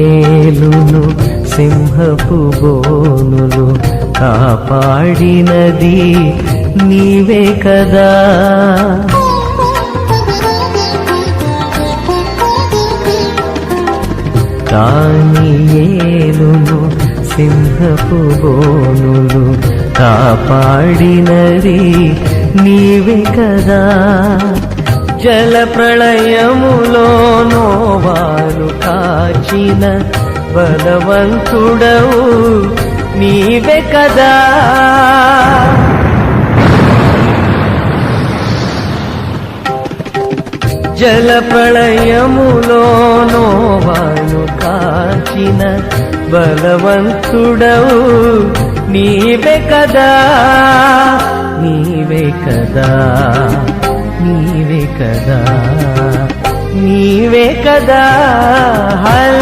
ఏలును సింహపు బోనులు కాపాడినది నీవే కదా. కాని ఏలును సింహపు బోనులు కాపాడినది నీవే కదా. జల ప్రళయములో కాచిన బలవంతుడవు నీవే కదా. జల ప్రళయములో నోవాను కాచిన బలవంతుడవు నీవే కదా. నీవే కదా. నీవే కదా. నీవే కదా.